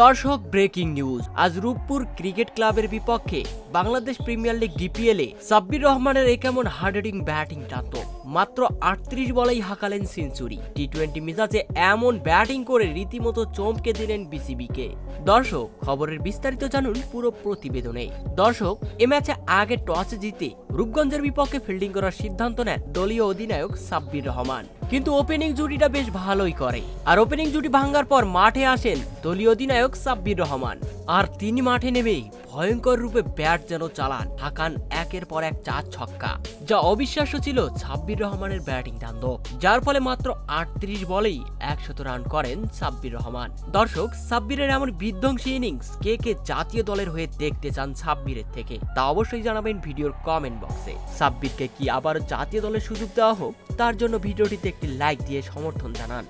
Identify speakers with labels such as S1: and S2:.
S1: দর্শক breaking news. আজ Rooppur cricket ক্লাবের বিপক্ষে বাংলাদেশ প্রিমিয়ার লিগ ডিপিএলে সাব্বির রহমানের এ কেমন হার্ড হিটিং ব্যাটিং টানত। মাত্র আটত্রিশ বলেই হাঁকালেন সেঞ্চুরি। টি টোয়েন্টি মেজাজে এমন ব্যাটিং করে রীতিমতো চমকে দিলেন বিসিবিকে। দর্শক, খবরের বিস্তারিত জানুন পুরো প্রতিবেদনে। দর্শক, এ ম্যাচে আগে টসে জিতে রূপগঞ্জের বিপক্ষে ফিল্ডিং করার সিদ্ধান্ত নেন দলীয় অধিনায়ক সাব্বির রহমান। কিন্তু ওপেনিং জুটিটা বেশ ভালোই করে। আর ওপেনিং জুটি ভাঙ্গার পর মাঠে আসেন দলীয় অধিনায়ক সাব্বির রহমান। আর তিনি মাঠে নেমেই ভয়ঙ্কর রূপে ব্যাট যেন চালান হাকান একের পর এক চার ছক্কা, যা অবিশ্বাস্য ছিল সাব্বির রহমানের ব্যাটিং তাণ্ডব যার ফলে মাত্র আটত্রিশ বলেই একশত রান করেন সাব্বির রহমান। দর্শক, সাব্বিরের এমন বিধ্বংসী ইনিংস কে কে জাতীয় দলের হয়ে দেখতে চান সাব্বিরের থেকে, তা অবশ্যই জানাবেন ভিডিওর কমেন্ট বক্সে সাব্বিরকে কি আবার জাতীয় দলের সুযোগ দেওয়া হোক, তার জন্য ভিডিওটিতে একটি লাইক দিয়ে সমর্থন জানান।